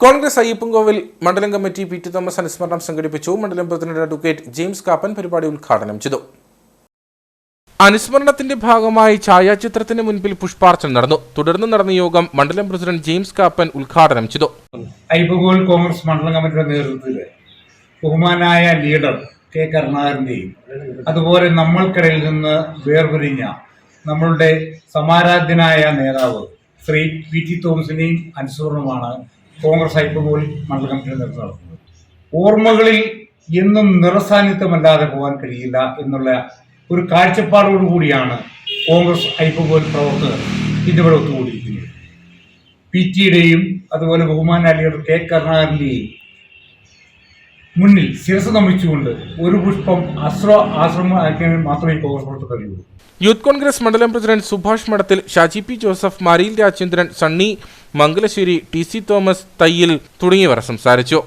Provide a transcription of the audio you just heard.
കോൺഗ്രസ് അയ്യപ്പൻകോവിൽ മണ്ഡലം committee P T Thomas അനുസ്മരണം സംഘടിപ്പിച്ചു. മണ്ഡലം പ്രസിഡന്റ് അഡ്വക്കേറ്റ് ജെയിംസ് കാപ്പൻ പരിപാടി ഉദ്ഘാടനം ചെയ്തു. അനുസ്മരണത്തിന്റെ ഭാഗമായി ഛായാചിത്രത്തിന് മുൻപിൽ പുഷ്പാർച്ചന നടന്നു. തുടർന്ന് നടന്ന യോഗം മണ്ഡലം പ്രസിഡന്റ് ജെയിംസ് കാപ്പൻ ഉദ്ഘാടനം ചെയ്തു. അയ്യപ്പൻകോവിൽ കോൺഗ്രസ് മണ്ഡലം കമ്മിറ്റിയുടെ നേതൃത്വത്തിൽ ബഹുമാനായ ലീഡർ കെ കരുണാകരന്റെയും അതുപോലെ നമ്മൾക്കിടയിൽ നിന്ന് വേർപിരിഞ്ഞ നമ്മളുടെ സമാരാധ്യനായ നേതാവ് ശ്രീ പി ടി തോമസിനെയും അനുസരണമാണ് കോൺഗ്രസ് ഐബഗോൾ മണ്ഡല കമ്മിറ്റിയുടെ നേതൃത്വം നടത്തുന്നത് ഓർമ്മകളിൽ എന്നും നിറസാന്നിധ്യമല്ലാതെ പോകാൻ കഴിയില്ല എന്നുള്ള ഒരു കാഴ്ചപ്പാടോടുകൂടിയാണ് കോൺഗ്രസ് ഐബഗോൾ പ്രവർത്തകർ ഇന്നിവിടെ ഒത്തുകൂടിയിരിക്കുന്നത്. പി ടിയുടെയും അതുപോലെ ബഹുമാന ലീഡർ കെ കരുണാകരന്റെയും മുന്നിൽ ശിരസ് നമിച്ചുകൊണ്ട് ഒരു പുഷ്പം അശ്ര ആശ്രമമാക്കാൻ മാത്രമേ കോൺഗ്രസ് പ്രവർത്തകർ കഴിയുള്ളൂ യൂത്ത് കോൺഗ്രസ് മണ്ഡലം president Subhash Madathil Shaji P Joseph Mariyil Rajendran Sunny Mangalassery T C Thomas Thayyil തുടങ്ങിയവർ സംസാരിച്ചു.